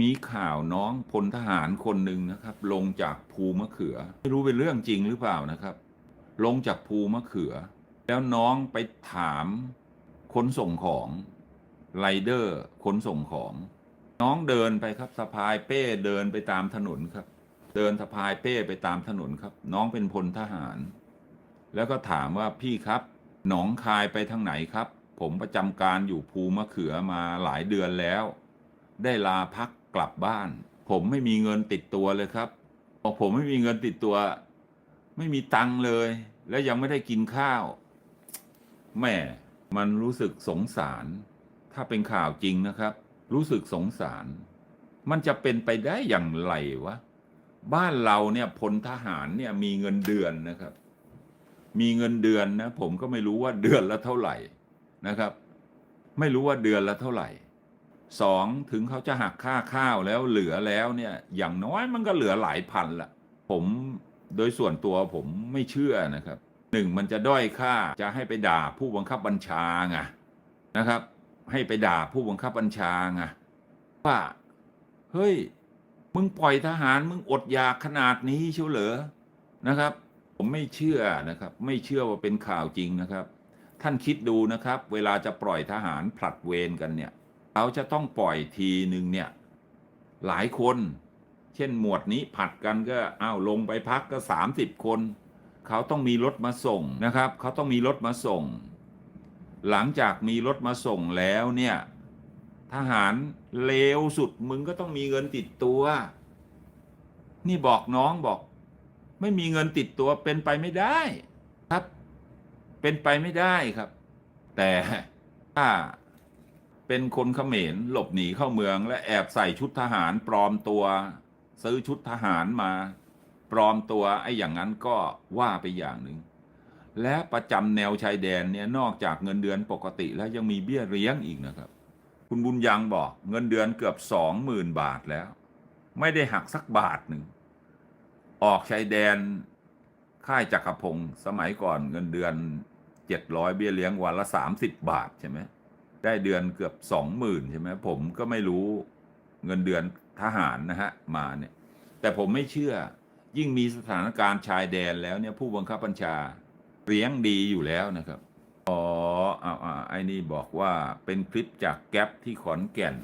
มีข่าวน้องพลทหารคนหนึ่งนะครับ ลงจากภูมะเขือ ไม่รู้เป็นเรื่องจริงหรือเปล่านะครับ ลงจากภูมะเขือ แล้วน้องไปถามขนส่งของไรเดอร์ขนส่งของ น้องเดินไปครับสะพายเป้เดินไปตามถนนครับ เดินสะพายเป้ไปตามถนนครับ น้องเป็นพลทหาร แล้วก็ถามว่าพี่ครับ หนองคายไปทางไหนครับ ผมประจำการอยู่ภูมะเขือมาหลายเดือนแล้ว ได้ลาพัก กลับบ้าน ผมไม่มีเงินติดตัวเลยครับบอกผมไม่มีเงินติดตัว ไม่มีตังค์เลย และยังไม่ได้กินข้าว แม่มันรู้สึกสงสาร ถ้าเป็นข่าวจริงนะครับ รู้สึกสงสาร มันจะเป็นไปได้อย่างไรวะบ้านเราเนี่ยพลทหารเนี่ยมีเงินเดือนนะครับ มีเงินเดือนนะ ผมก็ไม่รู้ว่าเดือนละเท่าไหร่นะครับ ไม่รู้ว่าเดือนละเท่าไหร่ สองถึงเขาจะหักค่าข้าวแล้วเหลือแล้วเนี่ยอย่างน้อยมันก็เหลือหลายพันละผมโดยส่วนตัวผมไม่เชื่อนะครับหนึ่งมันจะด้อยค่าจะให้ไปด่าผู้บังคับบัญชาไงนะครับ ให้ไปด่าผู้บังคับบัญชาไงว่าเฮ้ยมึงปล่อยทหารมึงอดอยากขนาดนี้เชียวเหรอนะครับ ผมไม่เชื่อนะครับ ไม่เชื่อว่าเป็นข่าวจริงนะครับ ท่านคิดดูนะครับ เวลาจะปล่อยทหารผลัดเวรกันเนี่ย เขาจะต้องปล่อยทีหนึ่งเนี่ย หลายคน เช่นหมวดนี้ผัดกันก็อ้าวลงไปพักก็สามสิบคน เขาต้องมีรถมาส่งนะครับ เขาต้องมีรถมาส่ง หลังจากมีรถมาส่งแล้วเนี่ย ทหารเลวสุดมึงก็ต้องมีเงินติดตัว นี่บอกน้องบอก ไม่มีเงินติดตัวเป็นไปไม่ได้ครับ เป็นไปไม่ได้ครับ แต่ถ้า เป็นคนเขมรหลบหนีเข้าเมือง และแอบใส่ชุดทหารปลอมตัว ซื้อชุดทหารมา ปลอมตัวไอ้อย่างนั้นก็ว่าไปอย่างหนึ่งและประจำแนวชายแดนเนี่ยนอกจากเงินเดือนปกติแล้วยังมีเบี้ยเลี้ยงอีกนะครับ คุณบุญยังบอกเงินเดือนเกือบสองหมื่นบาทแล้ว ไม่ได้หักสักบาทหนึ่งออกชายแดนค่ายจักรพงศ์สมัยก่อนเงินเดือนเจ็ดร้อยเบี้ยเลี้ยงวันละสามสิบบาทใช่ไหม ได้เดือนเกือบสองหมื่นใช่ไหมผมก็ไม่รู้เงินเดือนทหารนะฮะมาเนี่ยแต่ผมไม่เชื่อยิ่งมีสถานการณ์ชายแดนแล้วเนี่ยผู้บังคับบัญชาเลี้ยงดีอยู่แล้วนะครับอ๋ออาอ่าไอ้นี่บอกว่าเป็นคลิปจากแก๊ปที่ขอนแก่น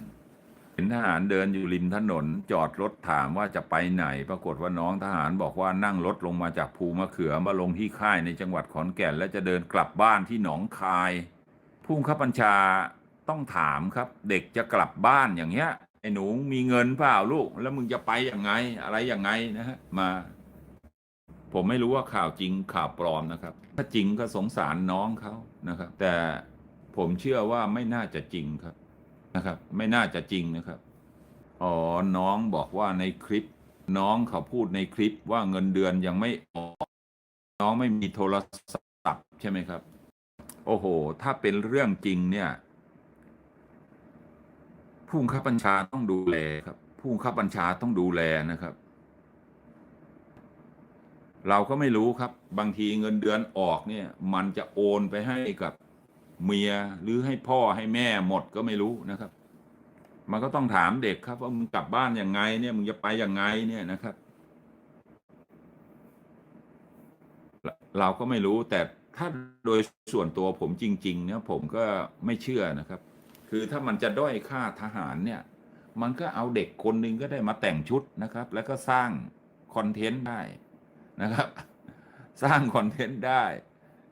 เห็นทหารเดินอยู่ริมถนน จอดรถถามว่าจะไปไหน ปรากฏว่าน้องทหารบอกว่านั่งรถลงมาจากภูมะเขือมาลงที่ค่ายในจังหวัดขอนแก่น และจะเดินกลับบ้านที่หนองคาย ผู้บังคับบัญชาต้องถามครับ เด็กจะกลับบ้านอย่างเงี้ยไอ้หนูมีเงินเปล่าลูก แล้วมึงจะไปยังไง อะไรยังไงนะฮะมา ผมไม่รู้ว่าข่าวจริงข่าวปลอมนะครับ ถ้าจริงก็สงสารน้องเขานะครับ แต่ผมเชื่อว่าไม่น่าจะจริงครับนะครับ ไม่น่าจะจริงนะครับอ๋อน้องบอกว่าในคลิป น้องเขาพูดในคลิปว่าเงินเดือนยังไม่ออกน้องไม่มีโทรศัพท์ใช่ไหมครับ โอ้โห ถ้าเป็นเรื่องจริงเนี่ย ผู้บังคับบัญชาต้องดูแลครับ ผู้บังคับบัญชาต้องดูแลนะครับ เราก็ไม่รู้ครับ บางทีเงินเดือนออกเนี่ย มันจะโอนไปให้กับเมียหรือให้พ่อให้แม่หมดก็ไม่รู้นะครับ มันก็ต้องถามเด็กครับ ว่ามึงกลับบ้านยังไง เนี่ยมึงจะไปยังไงเนี่ยนะครับ เราเราก็ไม่รู้แต่ ถ้าโดยส่วนตัวผมจริง ๆ เนี่ยผมก็ไม่เชื่อนะครับ คือถ้ามันจะด้อยค่าทหารเนี่ย มันก็เอาเด็กคนหนึ่งก็ได้มาแต่งชุดนะครับ แล้วก็สร้างคอนเทนต์ได้นะครับ สร้างคอนเทนต์ได้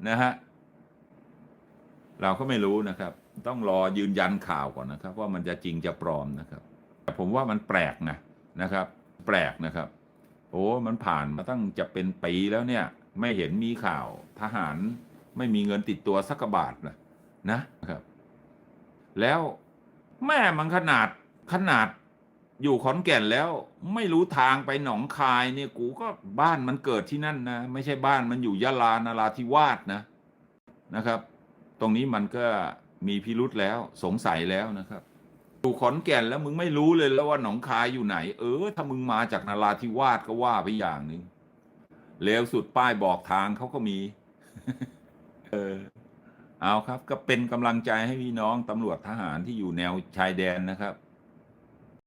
นะฮะเราก็ไม่รู้นะครับ ต้องรอยืนยันข่าวก่อนนะครับ ว่ามันจะจริงจะปลอมนะครับ แต่ผมว่ามันแปลกนะนะครับ แปลกนะครับ โอ้มันผ่านมาตั้งจะเป็นปีแล้วเนี่ย ไม่เห็นมีข่าวทหารไม่มีเงินติดตัวสักบาทเลยนะครับ แล้วแม่มันขนาดขนาดอยู่ขอนแก่นแล้วไม่รู้ทางไปหนองคายเนี่ยกูก็บ้านมันเกิดที่นั่นนะไม่ใช่บ้านมันอยู่ยะลานาราธิวาสนะนะครับ ตรงนี้มันก็มีพิรุษแล้วสงสัยแล้วนะครับอยู่ขอนแก่นแล้วมึงไม่รู้เลยแล้วว่าหนองคายอยู่ไหน เออ ถ้ามึงมาจากนาราธิวาสก็ว่าไปอย่างหนึ่ง เลวสุดป้ายบอกทางเขาก็มี เออ เอาครับ ก็เป็นกำลังใจให้พี่น้องตำรวจทหารที่อยู่แนวชายแดนนะครับ